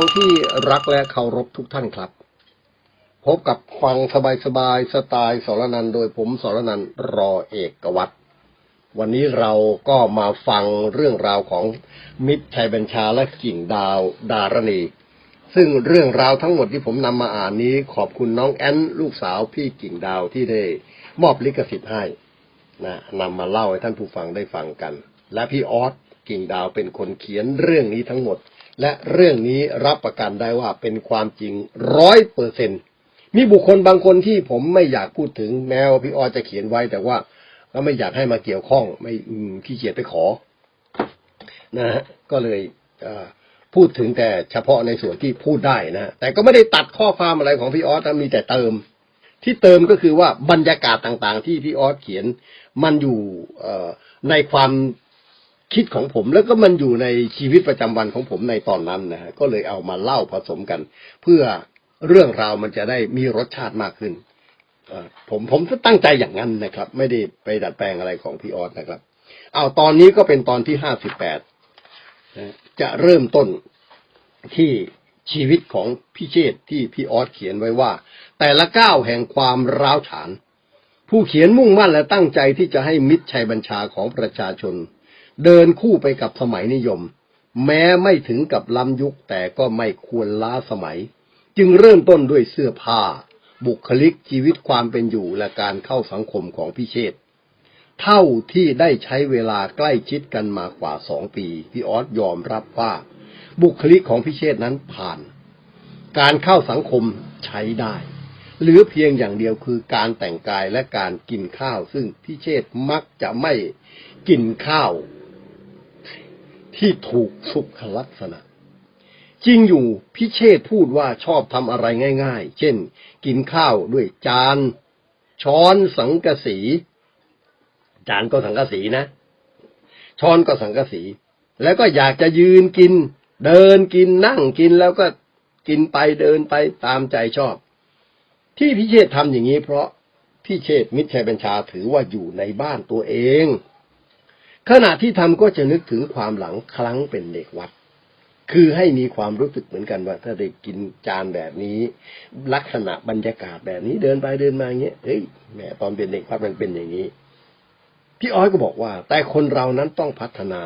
ดีครับท่านผู้ฟังที่รักและเคารพทุกท่านครับ พบกับฟังสบายๆสไตล์สรนันโดยผมสรนันรอเอกวัตรวันนี้เราก็มาฟังเรื่องราวของมิตรชัยบัญชาและกิ่งดาวดารณี ซึ่งเรื่องราวทั้งหมดที่ผมนำมาอ่านนี้ขอบคุณน้องแอนลูกสาวพี่กิ่งดาวที่ได้มอบลิขสิทธิ์ให้นะนำมาเล่าให้ท่านผู้ฟังได้ฟังกัน และพี่ออสกิ่งดาวเป็นคนเขียนเรื่องนี้ทั้งหมด และเรื่องนี้รับประกันได้ว่าเป็นความจริงร้อยเปอร์เซ็นมีบุคคลบางคนที่ผมไม่อยากพูดถึงแม้ว่าพี่ออสจะเขียนไว้ แต่ว่าก็ไม่อยากให้มาเกี่ยวข้อง ไม่ขี้เกียจไปขอนะฮะก็เลยพูดถึงแต่เฉพาะในส่วนที่พูดได้นะฮะแต่ก็ไม่ได้ตัดข้อความอะไรของพี่ออสมีแต่เติม ที่เติมก็คือว่าบรรยากาศต่างๆ ที่พี่ออสเขียนมันอยู่ในความ คิดของผมแล้วก็มันอยู่ในชีวิตประจำวันของผมในตอนนั้นนะฮะก็เลยเอามาเล่าผสมกัน เพื่อเรื่องราวมันจะได้มีรสชาติมากขึ้นผมผมก็ตั้งใจอย่างนั้นนะครับ ไม่ได้ไปดัดแปลงอะไรของพี่ออสนะครับ เอาตอนนี้ก็เป็นตอนที่ห้าสิบแปดจะเริ่มต้นที่ชีวิตของพี่เชษที่พี่ออสเขียนไว้ว่า แต่ละก้าวแห่งความร้าวฉาน ผู้เขียนมุ่งมั่นและตั้งใจที่จะให้มิตรชัยบัญชาของประชาชน เดินคู่ไปกับสมัยนิยม แม้ไม่ถึงกับล้ำยุคแต่ก็ไม่ควรล้าสมัย จึงเริ่มต้นด้วยเสื้อผ้า บุคลิกชีวิตความเป็นอยู่และการเข้าสังคมของพี่เชษเท่าที่ได้ใช้เวลาใกล้ชิดกันมากว่าสองปีพี่ออสยอมรับว่า บุคลิกของพี่เชษนั้นผ่าน การเข้าสังคมใช้ได้เหลือเพียงอย่างเดียวคือการแต่งกายและการกินข้าว ซึ่งพี่เชษมักจะไม่กินข้าว ที่ถูกสุขลักษณะ จริงอยู่พี่เชษพูดว่าชอบทำอะไรง่าย ๆ เช่น กินข้าวด้วยจาน ช้อนสังกะสี จานก็สังกะสีนะ ช้อนก็สังกะสี แล้วก็อยากจะยืนกิน เดินกินนั่งกินแล้วก็กินไปเดินไปตามใจชอบ ที่พี่เชษทำอย่างนี้เพราะพี่เชษมิตรชัยบัญชาถือว่าอยู่ในบ้านตัวเอง ขณะที่ทำก็จะนึกถึงความหลังครั้งเป็นเด็กวัด คือให้มีความรู้สึกเหมือนกันว่า ถ้าได้กินจานแบบนี้ ลักษณะบรรยากาศแบบนี้เดินไปเดินมาอย่างเงี้ยเฮ้ยแหมตอนเป็นเด็กวัดมันเป็นอย่างนี้พี่อ้อยก็บอกว่า แต่คนเรานั้นต้องพัฒนา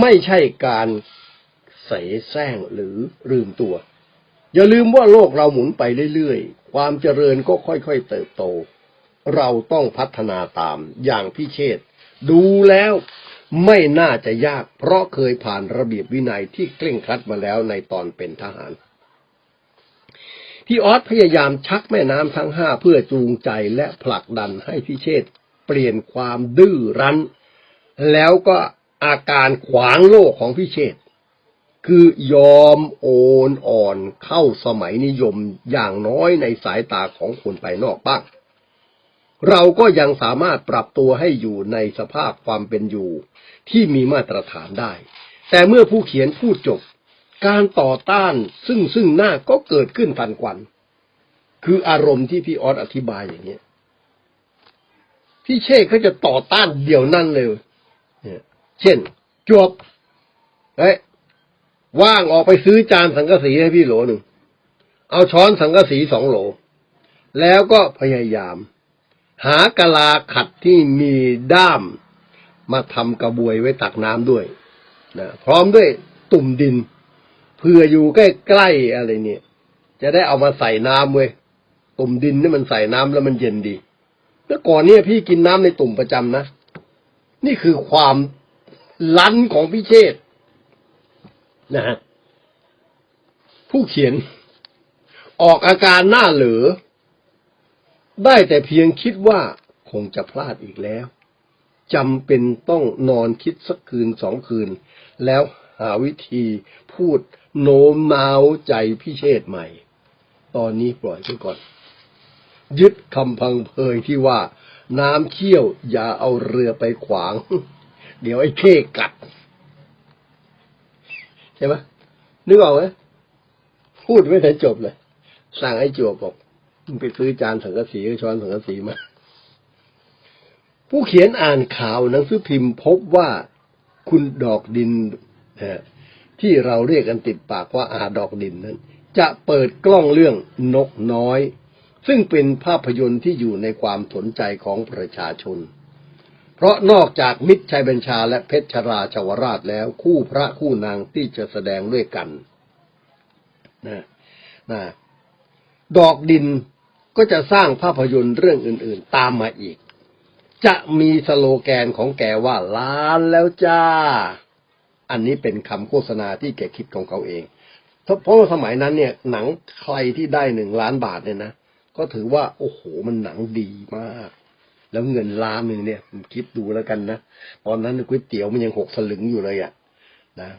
ไม่ใช่การเสแสร้งหรือลืมตัว อย่าลืมว่าโลกเราหมุนไปเรื่อยๆ ความเจริญก็ค่อยๆเติบโต เราต้องพัฒนาตามอย่างพี่เชษ ดูแล้วไม่น่าจะยาก เพราะเคยผ่านระเบียบวินัยที่เคร่งครัดมาแล้วในตอนเป็นทหารพี่ออสพยายามชักแม่น้ำทั้งห้าเพื่อจูงใจและผลักดันให้พี่เชษฐ์เปลี่ยนความดื้อรั้น แล้วก็อาการขวางโลกของพี่เชษฐ์คือยอมโอนอ่อนเข้าสมัยนิยมอย่างน้อยในสายตาของคนภายนอกบ้าง เราก็ยังสามารถปรับตัวให้อยู่ในสภาพความเป็นอยู่ ที่มีมาตรฐานได้ แต่เมื่อผู้เขียนพูดจบ การต่อต้านซึ่งซึ่งหน้าก็เกิดขึ้นทันควัน คืออารมณ์ที่พี่ออสอธิบายอย่างเนี้ยพี่เชษเขาจะต่อต้านเดี๋ยวนั้นเลยเนี่ยเช่น จวบเฮ้ยว่างออกไปซื้อจานสังกะสีให้พี่โหลหนึ่ง เอาช้อนสังกะสีสองโหล แล้วก็พยายาม หากะลาขัดที่มีด้าม มาทำกระบวยไว้ตักน้ำด้วยนะพร้อมด้วยตุ่มดินเพื่ออยู่ใกล้ๆอะไรเนี่ย จะได้เอามาใส่น้ำเว้ยตุ่มดินนี่มันใส่น้ำแล้วมันเย็นดีเมื่อก่อนเนี่ยพี่กินน้ำในตุ่มประจำนะ นี่คือความลั้นของพี่เชษนะฮะผู้เขียน ออกอาการหน้าเหลือ ได้แต่เพียงคิดว่าคงจะพลาดอีกแล้วจำเป็นต้องนอนคิดสักคืนสองคืน แล้วหาวิธีพูดโน้มน้าวใจพี่เชษใหม่ ตอนนี้ปล่อยไปก่อน ยึดคำพังเพยที่ว่า น้ำเชี่ยวอย่าเอาเรือไปขวาง เดี๋ยวไอ้เข้กัด ใช่ไหมนึกออกไหมพูดไม่ทันจบเลย สั่งไอ้จวบบอก ไปซื้อจานสังกะสีช้อนสังกะสีมา ผู้เขียนอ่านข่าวหนังสือพิมพ์พบว่าคุณดอกดินที่เราเรียกกันติดปากว่าอาดอกดินนั้น จะเปิดกล้องเรื่องนกน้อย ซึ่งเป็นภาพยนตร์ที่อยู่ในความสนใจของประชาชน เพราะนอกจากมิตรชัยบัญชาและเพชรชราชวราชแล้วคู่พระคู่นางที่จะแสดงด้วยกันนะนะดอกดิน ก็จะสร้างภาพยนตร์เรื่องอื่นๆ ตามมาอีก จะมีสโลแกนของแกว่าล้านแล้วจ้า อันนี้เป็นคำโฆษณาที่แกคิดของเขาเองเพราะว่าสมัยนั้นเนี่ยหนังใครที่ได้หนึ่งล้านบาทเนี่ยนะก็ถือว่า โอ้โหมันหนังดีมาก แล้วเงินล้านหนึ่งเนี่ยผมคิดดูแล้วกันนะตอนนั้นก๋วยเตี๋ยวมันยังหกสลึงอยู่เลยอะ่ะนะ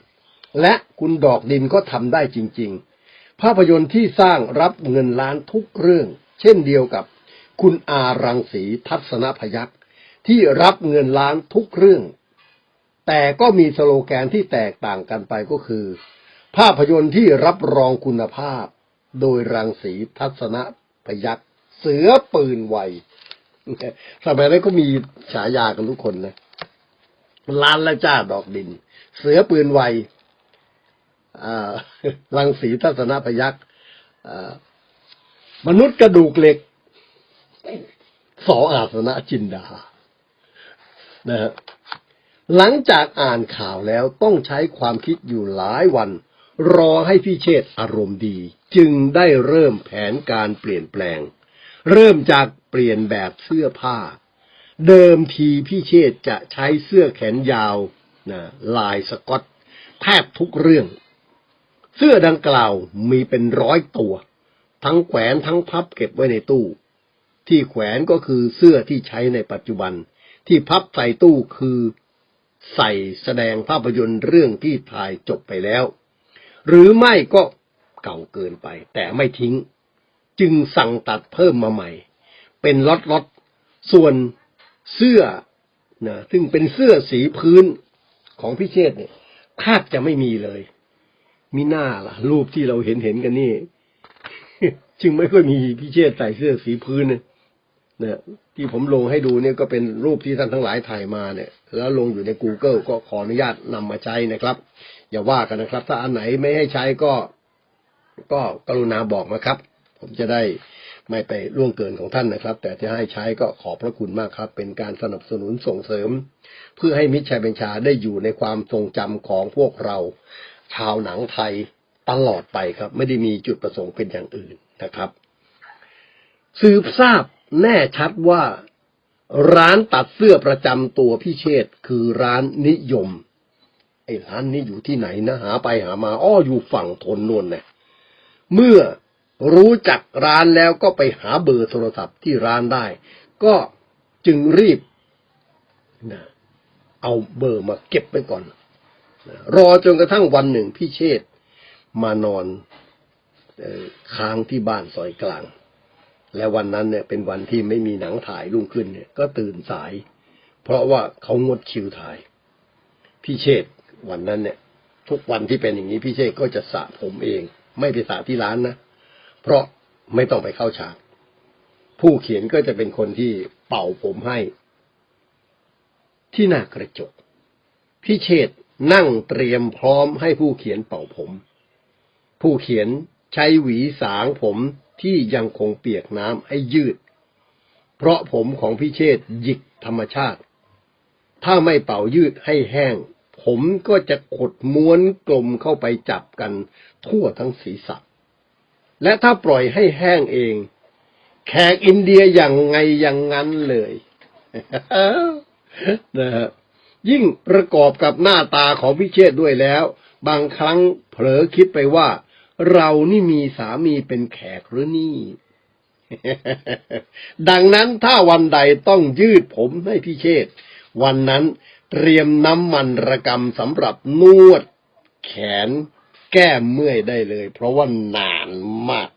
และคุณดอกดินก็ทำได้จริง ๆ ภาพยนตร์ที่สร้างรับเงินล้านทุกเรื่อง เช่นเดียวกับ คุณอารังสีทัศนพยักษ์ที่รับเงินล้านทุกเรื่อง แต่ก็มีสโลแกนที่แตกต่างกันไปก็คือ ภาพยนตร์ที่รับรองคุณภาพ โดยรังสีทัศนพยักษ์เสือปืนไวสมัยนั้นก็มีฉายากันทุกคนนะล้านละจ้าดอกดิน เสือปืนไวรังสีทัศนพยักษ์ มนุษย์กระดูกเหล็ก สออาสนะจินดา นะฮะหลังจากอ่านข่าวแล้วต้องใช้ความคิดอยู่หลายวัน รอให้พี่เชษฐ์อารมณ์ดี จึงได้เริ่มแผนการเปลี่ยนแปลง เริ่มจากเปลี่ยนแบบเสื้อผ้า เดิมทีพี่เชษฐ์จะใช้เสื้อแขนยาวนะลายสกอตแทบทุกเรื่อง เสื้อดังกล่าวมีเป็นร้อยตัว ทั้งแขวนทั้งพับเก็บไว้ในตู้ ที่แขวนก็คือเสื้อที่ใช้ในปัจจุบัน ที่พับใส่ตู้คือใส่แสดงภาพยนตร์เรื่องที่ถ่ายจบไปแล้ว หรือไม่ก็เก่าเกินไป แต่ไม่ทิ้ง จึงสั่งตัดเพิ่มมาใหม่ เป็นล็อตล็อตส่วนเสื้อนะซึ่งเป็นเสื้อสีพื้นของพี่เชษเนี่ยแทบจะไม่มีเลย มีหน้าล่ะ รูปที่เราเห็นเห็นกันนี่ จึงไม่ค่อยมีพี่เชษใส่เสื้อสีพื้นเนี่ยนะที่ผมลงให้ดูเนี่ยก็เป็นรูปที่ท่านทั้งหลายถ่ายมาเนี่ย แล้วลงอยู่ใน Google ก็ขออนุญาตนำมาใช้นะครับ อย่าว่ากันนะครับ ถ้าอันไหนไม่ให้ใช้ก็ ก็กรุณาบอกนะครับ ผมจะได้ไม่ไปล่วงเกินของท่านนะครับ แต่ที่ให้ใช้ก็ขอบพระคุณมากครับ เป็นการสนับสนุนส่งเสริม เพื่อให้มิตรชัยบัญชาได้อยู่ในความทรงจำของพวกเรา ชาวหนังไทย ตลอดไปครับ ไม่ได้มีจุดประสงค์เป็นอย่างอื่นนะครับ สืบทราบแน่ชัดว่าร้านตัดเสื้อประจำตัวพี่เชษฐ์คือร้านนิยม ไอ้ร้านนี้อยู่ที่ไหนนะหาไปหามา อ้ออยู่ฝั่งทนนวลเนี่ยเมื่อรู้จักร้านแล้วก็ไปหาเบอร์โทรศัพท์ที่ร้านได้ ก็จึงรีบนะเอาเบอร์มาเก็บไว้ก่อนนะรอจนกระทั่งวันหนึ่งพี่เชษ มานอนค้างที่บ้านซอยกลาง และวันนั้นเนี่ยเป็นวันที่ไม่มีหนังถ่ายรุ่งขึ้นเนี่ยก็ตื่นสาย เพราะว่าเขางดคิวถ่าย พี่เชษ์วันนั้นเนี่ย ทุกวันที่เป็นอย่างนี้พี่เชษ์ก็จะสระผมเอง ไม่ไปสระที่ร้านนะเพราะไม่ต้องไปเข้าฉาก ผู้เขียนก็จะเป็นคนที่เป่าผมให้ ที่หน้ากระจก พี่เชษ์นั่งเตรียมพร้อมให้ผู้เขียนเป่าผม ผู้เขียนใช้หวีสางผมที่ยังคงเปียกน้ำให้ยืด เพราะผมของพี่เชษหยิกธรรมชาติ ถ้าไม่เป่ายืดให้แห้ง ผมก็จะขดม้วนกลมเข้าไปจับกันทั่วทั้งศีรษะ และถ้าปล่อยให้แห้งเอง แขกอินเดียอย่างไงอย่างนั้นเลยนะฮะยิ่งประกอบกับหน้าตาของพิเชษด้วยแล้ว บางครั้งเผลอคิดไปว่า เรานี่มีสามีเป็นแขกหรือนี่ ดังนั้นถ้าวันใดต้องยืดผมให้พิเชษวันนั้นเตรียมน้ำมันระกำสำหรับนวด แขนแก้เมื่อยได้เลย เพราะว่านานมาก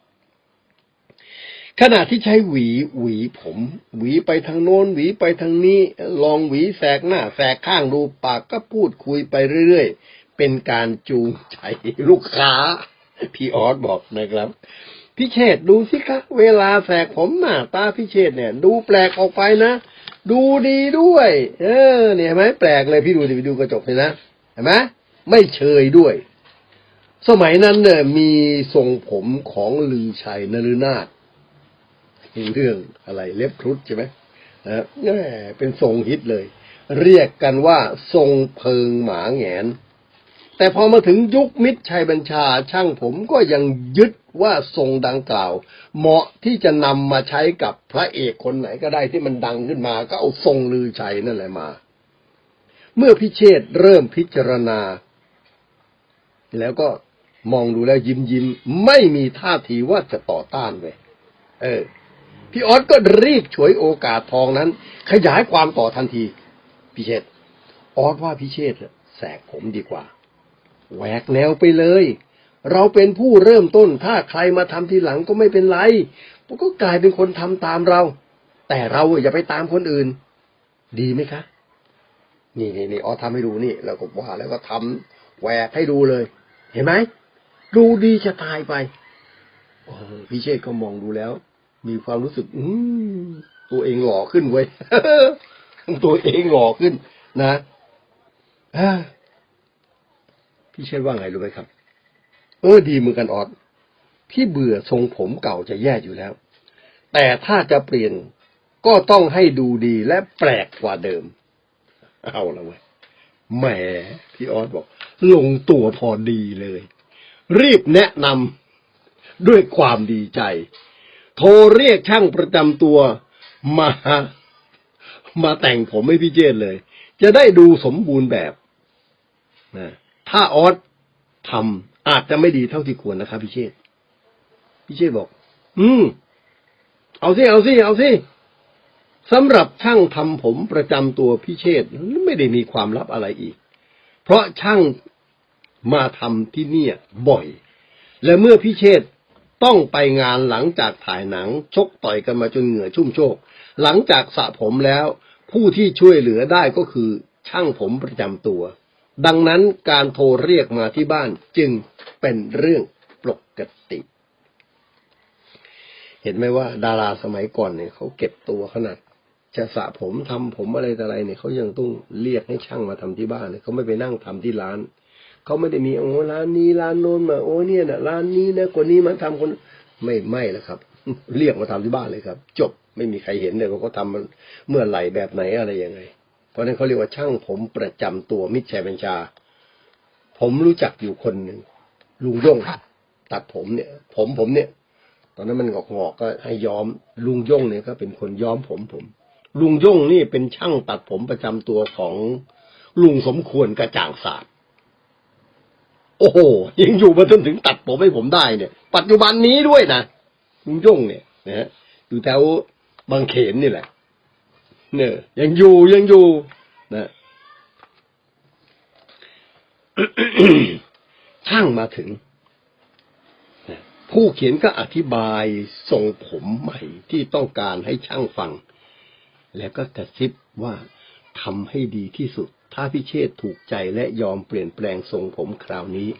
ขณะที่ใช้หวี หวีผม หวีไปทางโน้น หวีไปทางนี้ ลองหวีแสกหน้า แสกข้างดูปากก็พูดคุยไปเรื่อยๆ เป็นการจูงใจลูกค้า พี่ออสบอกนะครับพี่เชษดูสิคะเวลาแสกผมหน้าตาพี่เชษเนี่ย ดูแปลกออกไปนะ ดูดีด้วย เออ เนี่ยเห็นไหมแปลกเลยพี่ดูดิไปดูกระจกเลยนะเห็นไหมไม่เชยด้วย สมัยนั้นเนี่ยมีทรงผมของลือชัยนฤนาถเรื่องอะไรเล็บครุฑใช่ไหมนะแหมเป็นทรงฮิตเลย เรียกกันว่าทรงเพิงหมาแหงน แต่พอมาถึงยุคมิตรชัยบัญชาช่างผมก็ยังยึดว่าทรงดังกล่าว เหมาะที่จะนำมาใช้กับพระเอกคนไหนก็ได้ที่มันดังขึ้นมา ก็เอาทรงลือชัยนั่นแหละมา เมื่อพิเชษเริ่มพิจารณา แล้วก็มองดูแล้วยิ้มยิ้มไม่มีท่าทีว่าจะต่อต้านเว้ยเออ พี่ออสก็รีบฉวยโอกาสทองนั้น ขยายความต่อทันที พิเชษออสว่าพิเชษแสกผมดีกว่า แหวกแนวไปเลย เราเป็นผู้เริ่มต้น ถ้าใครมาทำทีหลังก็ไม่เป็นไรมันก็กลายเป็นคนทำตามเรา แต่เราอย่าไปตามคนอื่น ดีไหมคะ นี่นี่นี่อ๋อทำให้ดูนี่แล้วก็ว่าแล้วก็ทำแหวกให้ดูเลย เห็นไหมดูดีจะตายไปพี่เชษก็มองดูแล้ว มีความรู้สึก อืมตัวเองหล่อขึ้นเว้ยตัวเองหล่อขึ้นนะอ่า พี่เชษว่าไงรู้ไหมครับ เออดีเหมือนกันออดพี่เบื่อทรงผมเก่าจะแย่อยู่แล้ว แต่ถ้าจะเปลี่ยนก็ต้องให้ดูดีและแปลกกว่าเดิม เอาละเว้ยแหมพี่ออสบอก ลงตัวพอดีเลย รีบแนะนำด้วยความดีใจ โทรเรียกช่างประจำตัวมามาแต่งผมให้พี่เจษเลย จะได้ดูสมบูรณ์แบบนะ ถ้าออสทำอาจจะไม่ดีเท่าที่ควรนะครับพี่เชษพี่เชษบอก อืม เอาสิเอาสิเอาสิสำหรับช่างทำผมประจำตัวพี่เชษไม่ได้มีความลับอะไรอีก เพราะช่างมาทำที่เนี่ยบ่อย และเมื่อพี่เชษต้องไปงานหลังจากถ่ายหนัง ชกต่อยกันมาจนเหงื่อชุ่มโชก หลังจากสระผมแล้ว ผู้ที่ช่วยเหลือได้ก็คือช่างผมประจำตัว ดังนั้นการโทรเรียกมาที่บ้านจึงเป็นเรื่องปกติ เห็นไหมว่า ดาราสมัยก่อนเนี่ยเขาเก็บตัวขนาดจะสระผมทำผมอะไรแต่อะไรเนี่ยเขายังต้องเรียกให้ช่างมาทำที่บ้านเนี่ยเขาไม่ไปนั่งทำที่ร้านเขาไม่ได้มีโอ้ร้านนี้ร้านโน้นมาโอ้เนี่ยนะร้านนี้นะคนนี้มาทำคนไม่ไม่แล้วครับ เรียกมาทำที่บ้านเลยครับ จบไม่มีใครเห็นเลยว่าเขาทำเมื่อไหร่แบบไหนอะไรยังไง ราะฉะนั้นเขาเรียกว่าช่างผมประจำตัวมิตรชัยบัญชา ผมรู้จักอยู่คนหนึ่งลุงย่งตัดผมเนี่ย ผมผมเนี่ย ตอนนั้นมันงอกๆก็ให้ย้อมลุงย่งเนี่ยก็เป็นคนย้อมผมผม ลุงย่งนี่เป็นช่างตัดผมประจำตัวของลุงสมควรกระจ่างศาสตร์โอ้โหยังอยู่มาจนถึงตัดผมให้ผมได้เนี่ย ปัจจุบันนี้ด้วยนะลุงย่งเนี่ยนะฮะอยู่แถวบางเขนนี่แหละ เนี่ย ยังอยู่ยังอยู่นะช่างมาถึง ผู้เขียนก็อธิบายทรงผมใหม่ที่ต้องการให้ช่างฟัง แล้วก็กระซิบว่าทำให้ดีที่สุด ถ้าพิเชษถูกใจและยอมเปลี่ยนแปลงทรงผมคราวนี้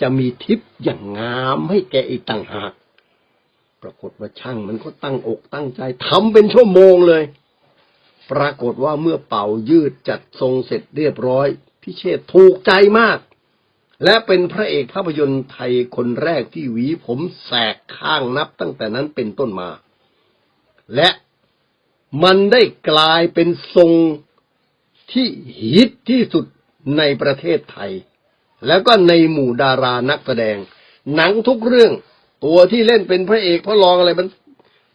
จะมีทิปอย่างงามให้แกอีกต่างหาก ปรากฏว่าช่างมันก็ตั้งอกตั้งใจทำเป็นชั่วโมงเลย ปรากฏว่าเมื่อเป่ายืดจัดทรงเสร็จเรียบร้อย พิเชษถูกใจมาก และเป็นพระเอกภาพยนตร์ไทยคนแรกที่หวีผมแสกข้างนับตั้งแต่นั้นเป็นต้นมา และมันได้กลายเป็นทรงที่ฮิตที่สุดในประเทศไทย แล้วก็ในหมู่ดารานักแสดง หนังทุกเรื่อง ตัวที่เล่นเป็นพระเอกพระรองอะไรมัน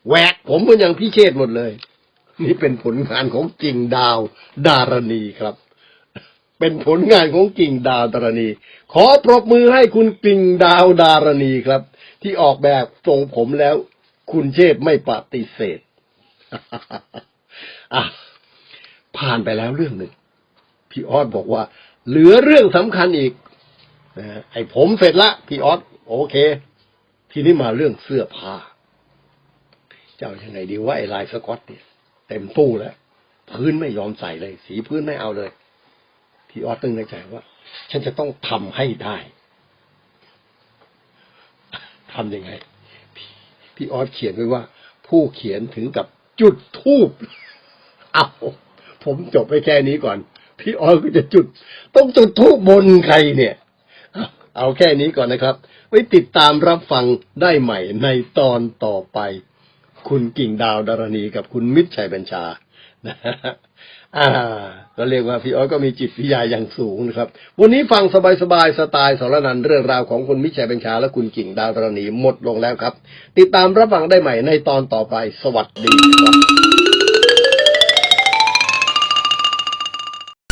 แหวกผมเป็นอย่างพิเชษหมดเลย นี่เป็นผลงานของกิ่งดาวดารณีครับ เป็นผลงานของกิ่งดาวดารณี ขอปรบมือให้คุณกิ่งดาวดารณีครับ ที่ออกแบบทรงผมแล้ว คุณเชษไม่ปฏิเสธอะผ่านไปแล้วเรื่องหนึ่งพี่ออสบอกว่า เหลือเรื่องสำคัญอีกนะไอ้ผมเสร็จละพี่ออสโอเค ทีนี้มาเรื่องเสื้อผ้า เจ้ายังไงดีว่าไอ้ลายสกอตเนี่ย เต็มตู้แล้วพื้นไม่ยอมใส่เลย สีพื้นไม่เอาเลย พี่ออสตึงในใจว่า ฉันจะต้องทำให้ได้ทำยังไงพี่พี่ออสเขียนไว้ว่า ผู้เขียนถึงกับจุดทูบเอาผมจบไปแค่นี้ก่อน พี่ออสก็จะจุด ต้องจุดทูบบนใครเนี่ยเอาแค่นี้ก่อนนะครับ ไว้ติดตามรับฟังได้ใหม่ในตอนต่อไป คุณกิ่งดาวดารณีกับคุณมิตรชัยบัญชานะฮะอ่าก็เรียกว่าพี่อ้อยก็มีจิตวิทยาอย่างสูงนะครับ วันนี้ฟังสบายๆสไตล์สารนันเรื่องราวของคุณมิชัยบัญชาและคุณกิ่งดาวดารณีหมดลงแล้วครับ ติดตามรับฟังได้ใหม่ในตอนต่อไปสวัสดีครับ